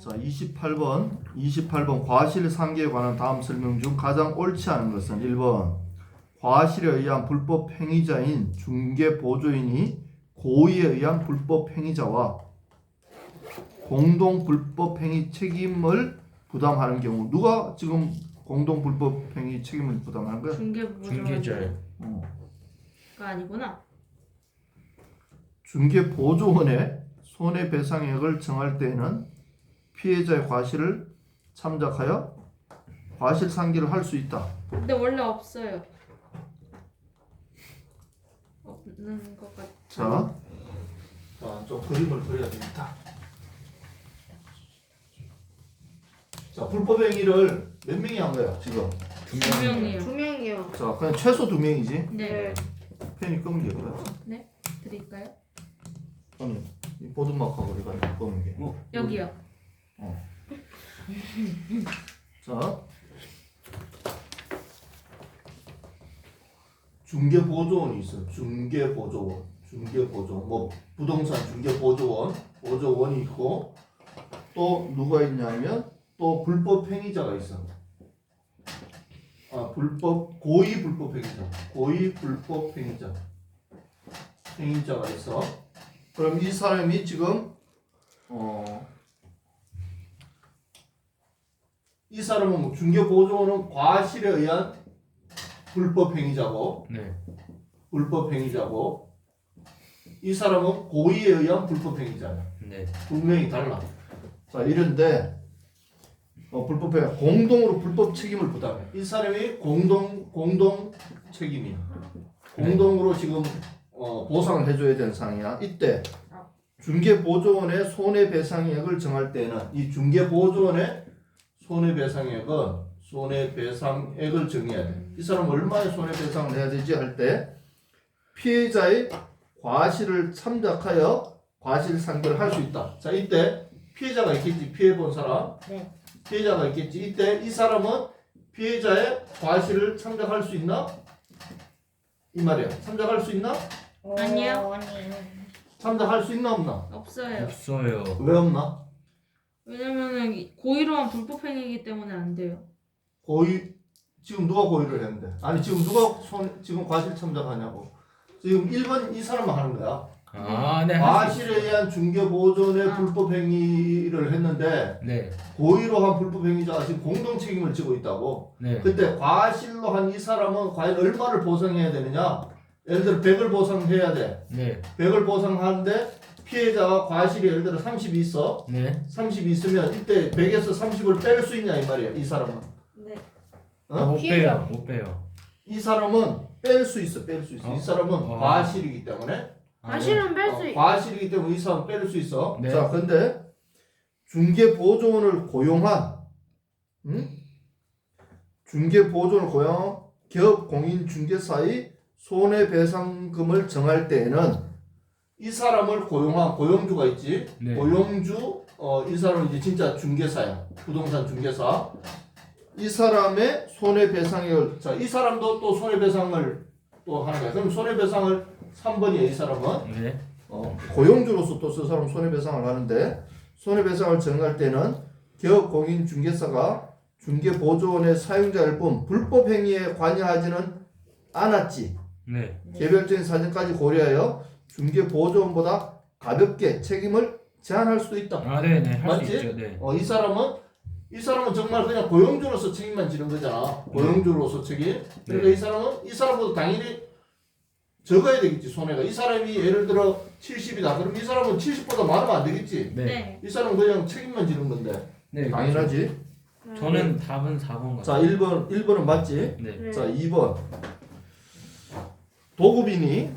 자, 28번. 28번 과실 상계에 관한 다음 설명 중 가장 옳지 않은 것은 1번 과실에 의한 불법 행위자인 중개 보조인이 고의에 의한 불법 행위자와 공동 불법 행위 책임을 부담하는 경우 누가 지금 공동 불법 행위 책임을 부담하는 거야? 중개보조가 중개자요. 어. 아니구나. 중개 보조원의 손해배상액을 정할 때에는 피해자의 과실을 참작하여 과실 상기를 할 수 있다. 근데 원래 없어요. 없는 것 같아. 자, 자, 좀 그림을 그려야 되겠다. 자, 불법 행위를 몇 명이 한 거야 지금? 두 명. 명이요. 두 명이요. 자, 그냥 최소 두 명이지. 네. 펜이 검은 게 그래. 드릴까요? 아니, 이 보드마크하고 이거 검은 게. 여기요. 자, 중개 보조원이 있어. 중개 보조원, 중개 보조원, 뭐 부동산 중개 보조원, 보조원이 있고 또 누가 있냐면 또 불법 행위자가 있어. 아, 불법 고의 불법 행위자, 고의 불법 행위자, 행위자가 있어. 그럼 이 사람이 지금 어. 이 사람은 뭐 중개 보조원은 과실에 의한 불법 행위자고 네. 불법 행위자고 이 사람은 고의에 의한 불법 행위자야. 네. 분명히 달라. 자 이런데 어, 불법 행위 공동으로 불법 책임을 부담해. 이 사람이 공동 공동 책임이야. 공동으로 지금 어, 보상을 해줘야 되는 상황이야. 이때 중개 보조원의 손해배상액을 정할 때는 이 중개 보조원의 손해배상액은 손해배상액을 정해야 돼. 이 사람 얼마의 손해배상을 해야 되지 할 때 피해자의 과실을 참작하여 과실 상계를 할 수 있다. 자 이때 피해자가 있겠지. 피해 본 사람. 네. 피해자가 있겠지. 이때 이 사람은 피해자의 과실을 참작할 수 있나? 이 말이야. 참작할 수 있나? 아니요. 아니요. 참작할 수 있나 없나? 없어요. 없어요. 왜 없나? 왜냐면은 이- 고의로 한 불법 행위이기 때문에 안 돼요. 고의 지금 누가 고의를 했는데? 아니 지금 누가 손 지금 과실 참작하냐고. 지금 1번 이 사람만 하는 거야. 아, 네. 과실에 의한 중개 보존의 아. 불법 행위를 했는데 있- 네. 고의로 한 불법 행위자가 지금 공동 책임을 지고 있다고. 네. 그때 과실로 한 이 사람은 과연 얼마를 보상해야 되느냐? 예를 들어 100을 보상해야 돼. 네. 100을 보상하는데 피해자가 과실이 예를 들어 30이 있어. 네. 30이 있으면 이때 100에서 30을 뺄 수 있냐 이 말이야. 이 사람은. 네. 어? 아, 못. 빼요. 못 빼요. 이 사람은 뺄 수 있어. 뺄 수 있어. 어? 이 사람은 어. 과실이기 때문에 아, 과실은 뺄 어, 수 있. 과실이기 때문에 이 사람 뺄수 있어. 네. 자, 근데 중개 보조원을 고용한 응? 중개 보조원을 고용한 기업 공인 중개사의 손해배상금을 정할 때에는 이 사람을 고용한 고용주가 있지. 네. 고용주 어, 이 사람은 이제 진짜 중개사야. 부동산 중개사. 이 사람의 손해배상을 자, 이 사람도 또 손해배상을 또 하는 거야. 그럼 손해배상을 3번이에요, 이 사람은. 네. 어, 고용주로서 또 그 사람 손해배상을 하는데 손해배상을 정할 때는 기업 공인 중개사가 중개 보조원의 사용자일 뿐 불법 행위에 관여하지는 않았지. 네. 개별적인 사정까지 고려하여 중개 보조원보다 가볍게 책임을 제한할 수도 있다. 아, 네, 네. 할 맞지? 수 있죠. 네. 어, 이 사람은 이 사람은 정말 그냥 고용주로서 책임만 지는 거잖아. 고용주로서 책임. 그러니까 네. 이 사람은 이 사람보다 당연히 적어야 되겠지 손해가. 이 사람이 예를 들어 70이다. 그럼 이 사람은 70보다 많으면 안 되겠지. 네. 네. 이 사람은 그냥 책임만 지는 건데. 네. 당연하지. 저는 답은 4번 같아요. 자, 1번 1번은 맞지? 네. 네. 자, 2번. 도급인이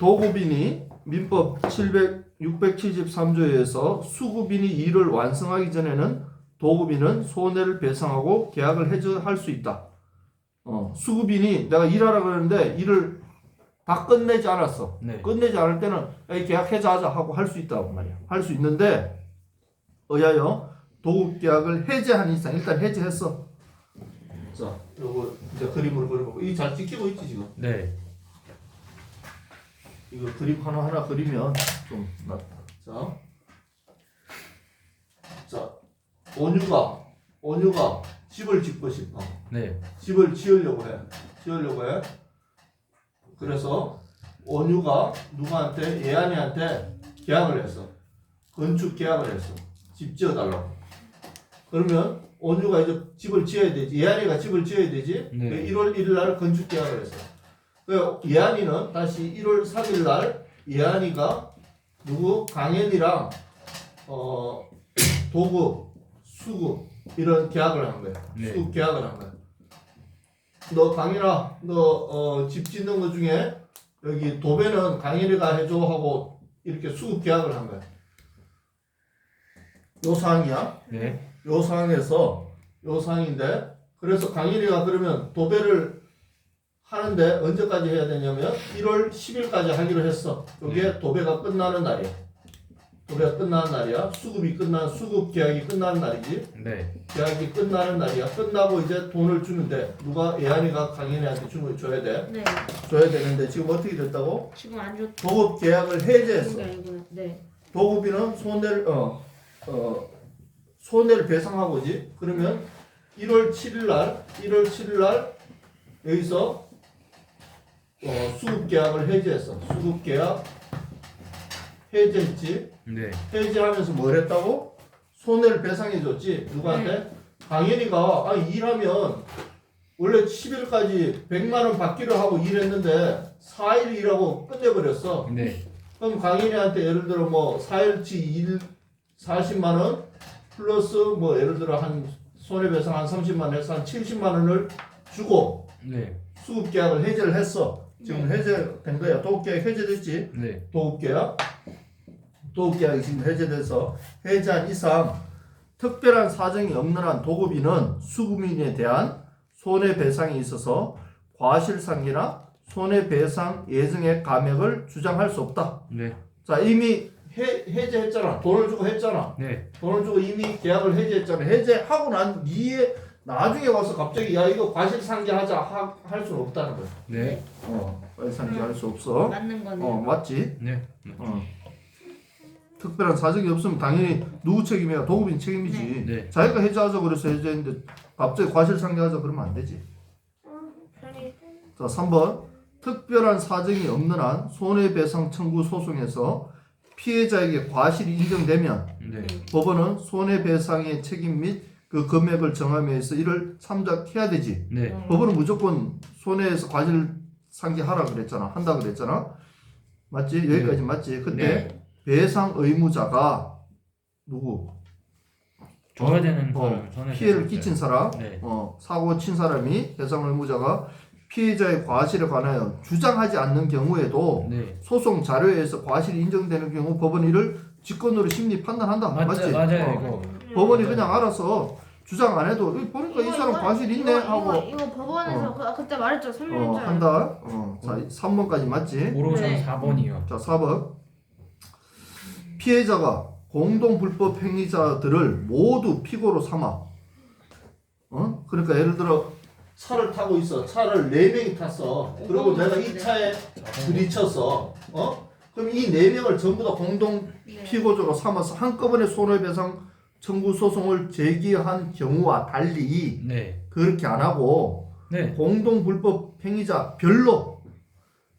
도급인이 민법 700 673조에 의해서 수급인이 일을 완성하기 전에는 도급인은 손해를 배상하고 계약을 해저 할수 있다. 어, 수급인이 내가 일하라 그러는데 일을 다 끝내지 않았어. 네. 끝내지 않을 때는 에이, 계약 해제하자 하고 할 수 있다고 말이야. 할 수 있는데 의하여 도급 계약을 해제한 이상 일단 해제했어. 자, 요거 이제 그림으로 그려보고 이 잘 찍히고 있지 지금. 네. 이거 그림 하나 하나 그리면 좀 낫다. 자, 자 온유가 온유가 집을 짓고 싶어. 네. 집을 지으려고 해. 지으려고 해. 그래서 온유가 누구한테 예안이한테 계약을 했어. 건축 계약을 했어. 집 지어달라고. 그러면 온유가 이제 집을 지어야 되지. 예안이가 집을 지어야 되지. 네. 1월 1일 날 건축 계약을 했어. 그 예안이는 다시 1월 3일 날 예안이가 누구 강현이랑 어 도구 수구 이런 계약을 한 거야. 네. 수급 계약을 한 거야. 너 강인아, 너집 짓는 것 중에 여기 도배는 강인이가 해줘 하고 이렇게 수급 계약을 한 거야. 요 사항이야. 네. 요 상황에서 요 상황인데 그래서 강일이가 그러면 도배를 하는데 언제까지 해야 되냐면 1월 10일까지 하기로 했어. 이게 도배가 끝나는 날이야. 도배가 끝나는 날이야. 수급이 끝난 수급 계약이 끝나는 날이지. 네. 계약이 끝나는 날이야. 끝나고 이제 돈을 주는데 누가 예안이가 강인이한테 주는 줘야 돼. 네. 줘야 되는데 지금 어떻게 됐다고? 지금 안 좋. 도급 계약을 해제했어. 그게 아니구나. 네. 도급이는 손해를 어, 어 손해를 배상하고지. 그러면 1월 7일 날 1월 7일 날 여기서 어, 수급 계약을 해제했어. 수급 계약 해제했지. 네. 해제하면서 뭘 했다고? 손해를 배상해 줬지. 누구한테? 강현이가 아 일하면 원래 10일까지 100만 원 받기로 하고 일했는데 4일 일하고 끝내버렸어. 네. 그럼 강인이한테 예를 들어 뭐 4일치 일 40만 원 플러스 뭐 예를 들어 한 손해배상 한 30만 원 해서 한 70만 원을 주고 네. 수급 계약을 해제를 했어. 지금 해제된 거야. 도급 계약 해제됐지? 네. 도급 계약. 도급 계약이 지금 해제돼서 해제한 이상 특별한 사정이 없는 한 도급인은 수급인에 대한 손해배상이 있어서 과실상기나 손해배상 예정액 감액을 주장할 수 없다. 네. 자 이미 해, 해제했잖아. 돈을 주고 했잖아. 네. 돈을 주고 이미 계약을 해제했잖아. 해제하고 난 뒤에 나중에 와서 갑자기 야 이거 과실상기하자 하, 할 수는 없다는 거야. 네. 어, 과실상기 할수 없어. 맞는 거네. 어 맞지? 네. 어. 특별한 사정이 없으면 당연히 누구 책임이야? 도급인 책임이지. 네. 자기가 해제하자 그래서 해제했는데 갑자기 과실상기하자 그러면 안 되지. 자, 3번. 특별한 사정이 없는 한 손해배상 청구 소송에서 피해자에게 과실이 인정되면 네. 법원은 손해배상의 책임 및 그 금액을 정함에 있어 이를 참작해야 되지. 네. 법원은 무조건 손해에서 과실 상기하라 그랬잖아. 한다 그랬잖아. 맞지? 여기까지 맞지? 근데 네. 배상 의무자가 누구? 줘야 되는 어, 사람 피해를 끼친 사람, 네. 어, 사고 친 사람이 배상 의무자가 피해자의 과실에 관하여 주장하지 않는 경우에도 네. 소송 자료에서 과실이 인정되는 경우 법원은 이를 직권으로 심리 판단한다. 맞죠. 맞지? 맞아요. 어. 이거. 법원이 그냥 알아서 주장 안 해도 이 보니까 이 사람 과실 있네 이거, 하고 이거, 이거 법원에서 그, 아, 그때 말했죠 어, 설명했잖아요. 한다. 어, 자, 3번까지 맞지? 오로선 네. 4번이요. 자, 4번. 피해자가 공동 불법 행위자들을 모두 피고로 삼아. 어? 그러니까 예를 들어 차를 타고 있어. 차를 네 명이 탔어. 그리고 내가 이 차에 부딪혔어. 어? 그럼 이 네 명을 전부 다 공동 네. 피고자로 삼아서 한꺼번에 손해배상 청구 소송을 제기한 경우와 달리 네. 그렇게 안 하고 네. 공동 불법 행위자 별로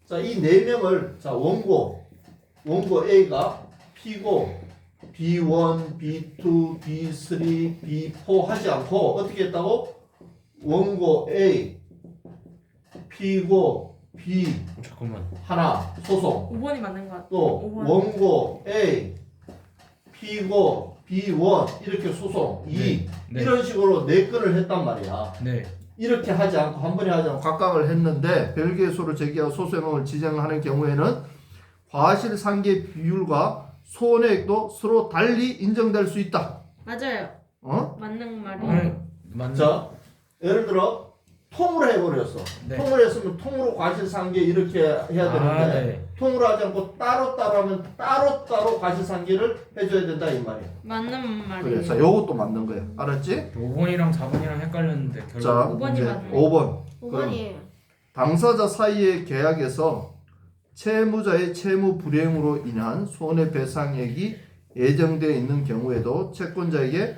자이 네 명을 자 원고 원고 A가 피고 B1, B2, B3, B4 하지 않고 어떻게 했다고 원고 A 피고 B 어, 잠깐만. 하나 소송 5번이 맞는 것 같아. 또 오번. 원고 A 피고 B1 이렇게 소송 2 네. 네. 이런 식으로 네 건을 했단 말이야. 네. 이렇게 하지 않고 한 번에 하지 않고 각각을 했는데 별개소로 제기하고 소송을 진행하는 경우에는 과실상계 비율과 손해액도 서로 달리 인정될 수 있다. 맞아요. 어? 맞는 말이에요. 네. 맞는. 자, 예를 들어 통으로 해버렸어. 네. 통으로 했으면 통으로 과실상계 이렇게 해야 되는데 아, 네. 통으로 하지 않고 따로 따로 하면 따로 따로 과실상계를 해줘야 된다 이 말이야. 맞는 말이에요. 그래, 자, 요것도 맞는 거야. 알았지? 5번이랑 4번이랑 헷갈렸는데 결국 자, 오번이 이제 맞네. 5번. 5번이에요. 당사자 사이의 계약에서 채무자의 채무 불이행으로 인한 손해배상액이 예정되어 있는 경우에도 채권자에게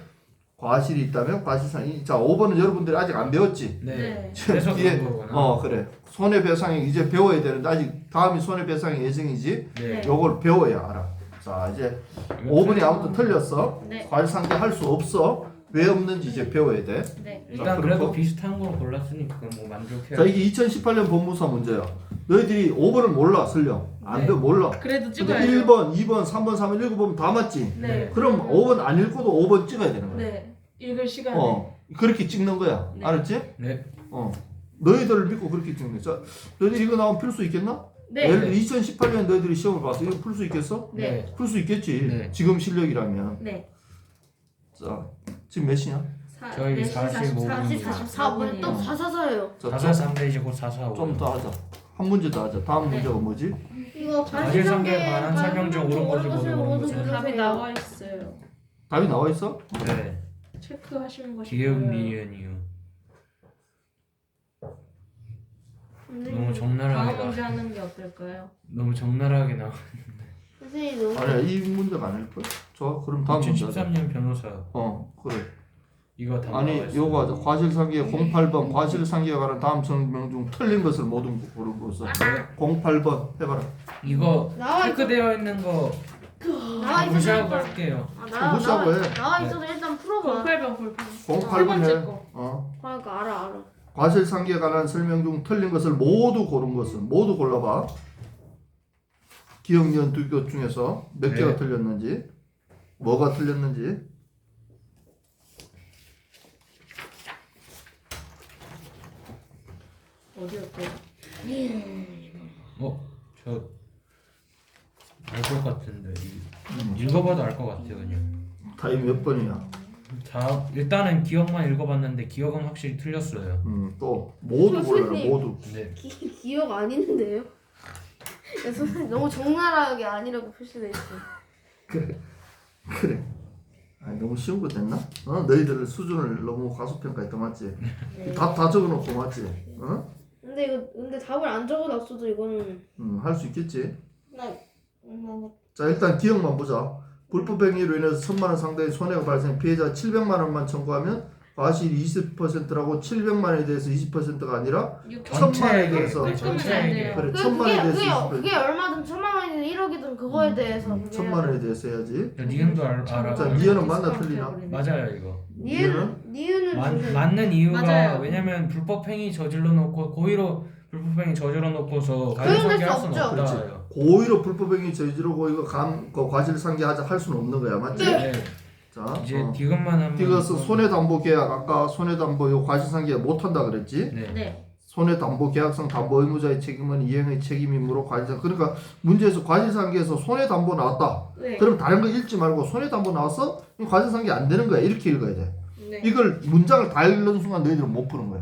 과실이 있다면 과실상이 자 5번은 여러분들이 아직 안 배웠지? 네. 네. 그래서 뒤에- 그런 거구나. 어 그래 손해배상이 이제 배워야 되는데 아직 다음이 손해배상의 예정이지 네. 요걸 배워야 알아 자 이제 5번이 아무튼 틀렸어 네. 과실상계 할 수 없어 왜 없는지 이제 배워야 돼 네. 일단 자, 그래도 그리고- 비슷한 걸 골랐으니까 뭐 만족해요. 자 이게 2018년 법무사 문제야 너희들이 5번을 몰라 설령 안 네. 돼 몰라 그래도 근데 찍어야죠. 1번 2번 3번 4번 읽어보면 다 맞지 네. 그럼 5번 안 읽고도 5번 찍어야 되는 거야 네. 읽을 시간에. 어 그렇게 찍는 거야 네. 알았지? 네. 어 너희들을 믿고 그렇게 찍는 거야 자 너희들 이거 나오면 풀 수 있겠나? 네. 예를 들어 2018년 너희들이 시험을 봤어 이거 풀 수 있겠어? 네. 풀 수 있겠지 네. 지금 실력이라면 네. 자 지금 몇 시냐? 사- 저희 네시45 44 분. 44분 또 444예요. 자, 443페이지고 445. 좀 더 하자 한 문제 더 하자 다음 네. 문제가 뭐지? 이거 과실상계에 관한 설명 중 옳은 것을 모르는 것은 답이 나와 있어요. 답이 나와 있어? 네. 체크하시는 것이 기억 보여요. 니은 이유. 너무 다음 적나라하게 문제 나. 하는 게 어떨까요? 너무 적나라하게 나. 선생님 너무 아니야 이 문제가 아닐걸? 좋아 그럼 다음 문제 하자 2013년 변호사 어 그래 이거 다 아니 나와 있어요. 요거 하자 과실상계 08번 과실상계에 관한 다음 설명 중 틀린 것을 모두 고른 것은 08번 해봐라 이거 나와. 체크되어 있는 거 나와 있어. 무시하고 할게요. 아, 나, 무시하고 나와, 해. 나와 있어서 일단 풀어봐. 08번 볼펜. 08번 번째 해 거. 어. 그러니까 알아 알아. 과실상계에 관한 설명 중 틀린 것을 모두 고른 것은 모두 골라봐 기억 니은 두것 중에서 몇 네. 개가 틀렸는지 뭐가 틀렸는지 어디였대요? 어? 저 알 것 같은데 이- 읽어봐도 알 것 같아요 그냥. 타임 몇 번이야 자 일단은 기억만 읽어봤는데 기억은 확실히 틀렸어요. 음, 또 모두 선생님. 모두 네. 기, 기억 아닌데요? 야, 선생님 너무 적나라하게 아니라고 표시돼 있어. 그래 그래 아니 너무 쉬운 거 됐나? 어? 너희들 수준을 너무 과소평가했던 맞지? 네. 답 다 적어놓고 맞지? 어? 근데 이거 근데 답을 안 적어놨어도 이거는 음, 할 수 있겠지? 나 음, 자 일단 기억만 보자 불법 행위로 인해서 천만 원 상당의 손해가 발생 피해자 700만 원만 청구하면 과실이 20%라고 700만 원에 대해서 20%가 아니라 천만 원에 대해서 네, 전체에게 그래 그, 천만 그게 원에 그게 대해서 20%. 그게 얼마든 천만 원이든 1억이든 그거에 대해서 그게 천만 원에 대해서 해야지 니은도 알, 알아. 자, 니은은 맞나 틀리나? 맞아요 이거. 니은 니은을 맞, 주세요. 맞는 이유가 맞아요. 왜냐면 불법 행위 저질러 놓고 고의로 불법 행위 저질러 놓고서 그런 가해상계 수할 수는 없죠. 없다요. 고의로 불법 행위 저지르고 이거 감, 그 과실 상계하자 할 수는 없는 거야 맞지? 네. 자 이제 어. 디귿만 하면 이것은 손해담보 계약 아까 손해담보 요 과실상계 못 한다 그랬지? 네. 네. 손해담보 계약상 담보 의무자의 책임은 이행의 책임이므로 과실상 그러니까 문제에서 과실상계에서 손해담보 나왔다. 네. 그럼 다른 거 읽지 말고 손해담보 나왔어? 그럼 과실상계 안 되는 거야 이렇게 읽어야 돼. 네. 이걸 문장을 다 읽는 순간 너희들은 못 푸는 거야.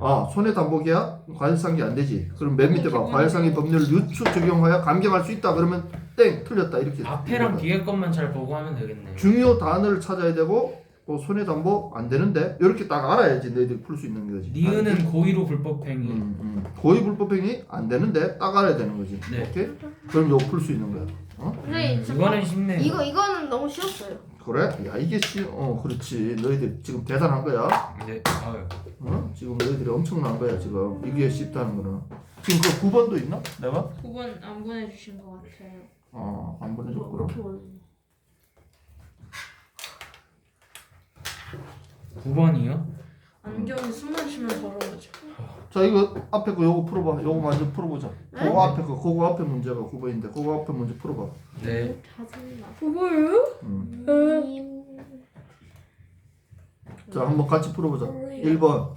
어. 아 손해 담보 계약 과실상계 안 되지. 그럼 맨 밑에 봐. 과실상계 법률을 유추 적용하여 감경할 수 있다. 그러면 땡 틀렸다 이렇게. 앞에랑. 뒤에 것만 잘 보고 하면 되겠네요. 중요 단어를 찾아야 되고 또 손해 담보 안 되는데 이렇게 딱 알아야지 너희들이 풀 수 있는 거지. 니은은 고의로 불법 행위. 음, 음. 고의 불법행위 안 되는데 딱 알아야 되는 거지. 네. 오케이? 그럼 이거 풀 수 있는 거야. 어? 선생님 음, 저- 이거는 쉽네요. 이거 이거는 너무 쉬웠어요. 그래? 야 이게 씨, 어 그렇지. 너희들 지금 대단한 거야. 네. 아유. 어? 지금 너희들이 엄청난 거야 지금. 이게 쉽다는 거는. 지금 그 9번도 있나? 내가? 9번 안 보내주신 것 같아요. 어 안 보내줬구나. 이렇게 보내. 9번이요? 안경이 숨을 쉬면 더러워져. 자 이거 앞에 거 요거 풀어봐. 요거 먼저 풀어보자. 네? 그거 앞에 거 그거 앞에 문제가 9번인데 그거 앞에 문제 풀어봐. 네. 짜증나. 그거요? 음. 자 한번 같이 풀어보자 1번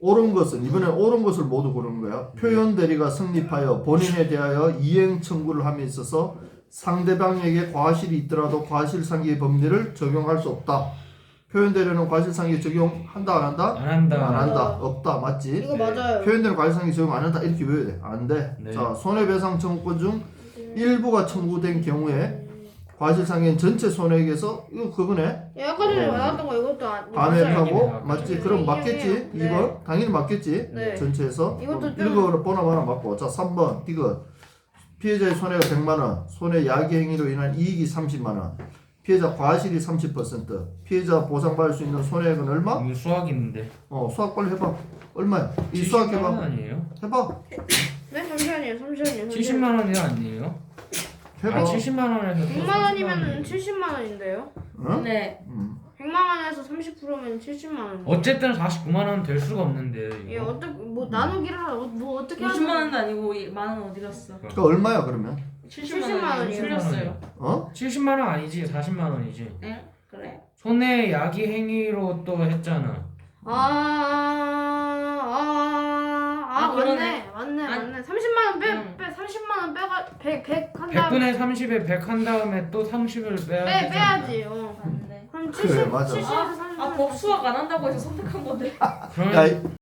옳은 것은 이번엔 옳은 것을 모두 고르는 거야 표현 대리가 성립하여 본인에 대하여 이행 청구를 함에 있어서 상대방에게 과실이 있더라도 과실상계 법리를 적용할 수 없다 표현 대리는 과실상계 적용한다 안 한다? 안 한다. 안 한다 없다 맞지? 이거 네. 맞아요. 표현 대리 과실상계 적용 안 한다 이렇게 외워야 돼 안 돼 네. 자 손해배상 청구권 중 일부가 청구된 경우에 과실상계는 전체 손해액에서 이거 그거네 야, 아까 전에 어. 나왔던 거 이것도 안 맞아요. 맞지? 네, 그럼 맞겠지? 이해해요. 네. 2번 당연히 맞겠지? 네. 전체에서 이것도 좀- 이거 보나 마나 맞고 자 3번 이거 피해자의 손해가 100만 원 손해 야기 행위로 인한 이익이 30만 원 피해자 과실이 30%, 피해자 보상받을 수 있는 손해액은 얼마? 이거 수학 있는데. 어 수학 빨리 해봐. 얼마야? 이 수학 70만 원 해봐. 해봐. 네 잠시만요 잠시만요 70만 원이 아니에요? 해봐. 아 70만 원에서 100만 원이면 70만 원인데요 응? 네. 음. 100만 원에서 30%면 70만 원 어쨌든 49만 원 될 수가 없는데 예 이거. 어떻게 뭐 나누기를 하- 뭐 어떻게 50만 하는 원도 아니고 이 만원 어디 갔어? 그 얼마야 그러면? 70만 70만 원이 원이요. 틀렸어요. 어? 70만 원 아니지 40만 원이지. 응? 그래? 손해 야기 행위로 또 했잖아. 아 아 아 아, 아, 그러네. 맞네 맞네 아니, 맞네 30만 원 빼 응. 빼 30만 원 빼가 100 100 한 다음 100분의 30에 100 한 다음에 또 30을 빼야 빼 되잖아. 빼야지 어. 맞네. 그럼 그래, 70 맞아. 70에서 30 아, 법 수학 안 한다고 해서 선택한 건데. 그러면 야,